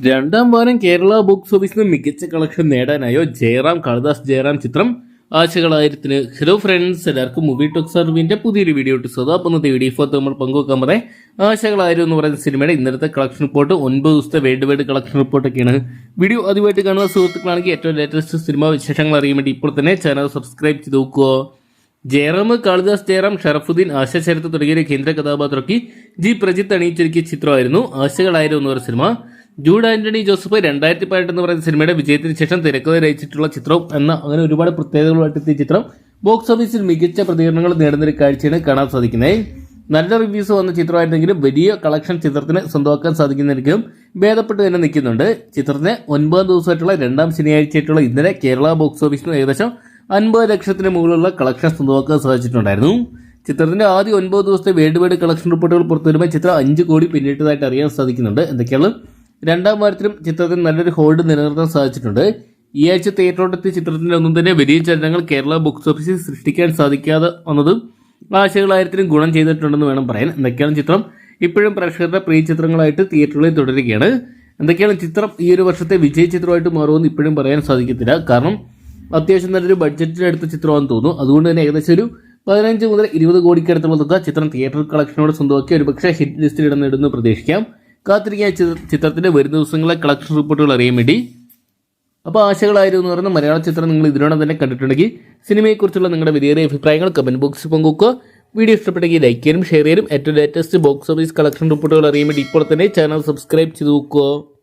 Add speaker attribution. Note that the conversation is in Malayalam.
Speaker 1: രണ്ടാം വാരം കേരള ബോക്സ് ഓഫീസിന് മികച്ച കളക്ഷൻ നേടാനായോ ജയറാം കാളിദാസ് ജയറാം ചിത്രം. ആഴ്ചകളായിരത്തിന് ഹലോ ഫ്രണ്ട്സ് എല്ലാവർക്കും മൂവി ടോക്ക് സർവിന്റെ പുതിയൊരു വീഡിയോ ഇട്ട് സ്വതാ ഇന്നത്തെ വീഡിയോ ഫോർത്ത് നമ്മൾ പങ്കുവെക്കാൻ പറയാം ആശകളായിരം എന്ന് പറയുന്ന സിനിമയുടെ ഇന്നലത്തെ കളക്ഷൻ റിപ്പോർട്ട് ഒൻപത് ദിവസത്തെ വേൾഡ് വൈഡ് കളക്ഷൻ റിപ്പോർട്ടൊക്കെയാണ് വീഡിയോ ആദ്യമായിട്ട് കാണുന്ന സുഹൃത്തുക്കളാണെങ്കിൽ ഏറ്റവും ലേറ്റസ്റ്റ് സിനിമ വിശേഷങ്ങൾ അറിയാൻ വേണ്ടി ഇപ്പോൾ തന്നെ ചാനൽ സബ്സ്ക്രൈബ് ചെയ്ത് നോക്കുക. ജയറാം കാളിദാസ് ജയറാം ഷറഫുദ്ദീൻ ആശ ചരിത്ര തുടങ്ങിയ കേന്ദ്ര കഥാപാത്രമൊക്കെ ജി പ്രജിത്ത് അണിയിച്ചൊരുക്കിയ ചിത്രമായിരുന്നു ആശകളായിരം എന്ന് പറയുന്ന സിനിമ ജൂഡ് ആന്റണി ജോസഫ് രണ്ടായിരത്തി പതിനെട്ട് എന്ന് പറയുന്ന സിനിമയുടെ വിജയത്തിന് ശേഷം തിരക്കഥ രചിച്ചിട്ടുള്ള ചിത്രവും എന്ന അങ്ങനെ ഒരുപാട് പ്രത്യേകതകളുമായിട്ട് എത്തിയ ചിത്രം ബോക്സ് ഓഫീസിൽ മികച്ച പ്രതികരണങ്ങൾ നേടുന്നൊരു കാഴ്ചയാണ് കാണാൻ സാധിക്കുന്നത്. നല്ല റിവ്യൂസ് വന്ന ചിത്രമായിരുന്നെങ്കിലും വലിയ കളക്ഷൻ ചിത്രത്തിന് സ്വന്തമാക്കാൻ സാധിക്കുന്നെങ്കിലും ഭേദപ്പെട്ട് തന്നെ നിൽക്കുന്നുണ്ട്. ചിത്രത്തിന് ഒൻപതാം ദിവസമായിട്ടുള്ള രണ്ടാം ശനിയാഴ്ചയായിട്ടുള്ള ഇന്നലെ കേരള ബോക്സ് ഓഫീസിന് ഏകദേശം അൻപത് ലക്ഷത്തിന് മുകളിലുള്ള കളക്ഷൻ സ്വന്തമാക്കാൻ സാധിച്ചിട്ടുണ്ടായിരുന്നു. ചിത്രത്തിന്റെ ആദ്യ ഒൻപത് ദിവസത്തെ വേൾഡ് വൈഡ് കളക്ഷൻ റിപ്പോർട്ടുകൾ പുറത്തുവരുമ്പോൾ ചിത്രം അഞ്ച് കോടി പിന്നിട്ടതായിട്ട് അറിയാൻ സാധിക്കുന്നുണ്ട്. എന്തൊക്കെയാണ്? രണ്ടാം വാരത്തിലും ചിത്രത്തിന് നല്ലൊരു ഹോൾഡ് നിലനിർത്താൻ സാധിച്ചിട്ടുണ്ട്. ഈ ആഴ്ച തിയേറ്ററോടെത്തിയ ചിത്രത്തിന്റെ ഒന്നും തന്നെ വലിയ ചലനങ്ങൾ കേരള ബോക്സ് ഓഫീസിൽ സൃഷ്ടിക്കാൻ സാധിക്കാതെ വന്നതും ആശകളായിരത്തിനും ഗുണം ചെയ്തിട്ടുണ്ടെന്ന് വേണം പറയാൻ. എന്തൊക്കെയാണ് ചിത്രം? ഇപ്പോഴും പ്രേക്ഷകരുടെ പ്രിയ ചിത്രങ്ങളായിട്ട് തിയേറ്ററുകളിൽ തുടരുകയാണ്. എന്തൊക്കെയാണ് ചിത്രം? ഈ ഒരു വർഷത്തെ വിജയ ചിത്രമായിട്ട് മാറുമെന്ന് ഇപ്പോഴും പറയാൻ സാധിക്കത്തില്ല. കാരണം അത്യാവശ്യം നല്ലൊരു ബഡ്ജറ്റിലെടുത്ത ചിത്രമാണെന്ന് തോന്നുന്നു. അതുകൊണ്ട് തന്നെ ഏകദേശം ഒരു പതിനഞ്ച് മുതൽ ഇരുപത് കോടിക്കടുത്തുള്ള തുക ചിത്രം തിയേറ്റർ കളക്ഷനോട് സ്വന്തമാക്കി ഒരു പക്ഷേ ഹിറ്റ് ലിസ്റ്റിൽ ഇടുന്നിടുന്നു പ്രതീക്ഷിക്കാം. കാത്തിരിക്കാൻ ചിത്രത്തിന്റെ ചിത്രത്തിന്റെ വരും ദിവസങ്ങളെ കളക്ഷൻ റിപ്പോർട്ടുകൾ അറിയാൻ വേണ്ടി. അപ്പോൾ ആശകളായിരുന്നു എന്ന് പറയുന്ന മലയാള ചിത്രം നിങ്ങൾ ഇതിനോടെ തന്നെ കണ്ടിട്ടുണ്ടെങ്കിൽ സിനിമയെക്കുറിച്ചുള്ള നിങ്ങളുടെ വിലയേറെ അഭിപ്രായങ്ങൾ കമന്റ് ബോക്സിൽ പങ്കുവെക്കുക. വീഡിയോ ഇഷ്ടപ്പെട്ടെങ്കിൽ ലൈക്ക് ചെയ്യാനും ഷെയർ ചെയ്യാനും. ഏറ്റവും ലേറ്റസ്റ്റ് ബോക്സ് ഓഫീസ് കളക്ഷൻ റിപ്പോർട്ടുകൾ അറിയാൻ വേണ്ടി ഇപ്പോൾ തന്നെ ചാനൽ സബ്സ്ക്രൈബ് ചെയ്ത് നോക്കുക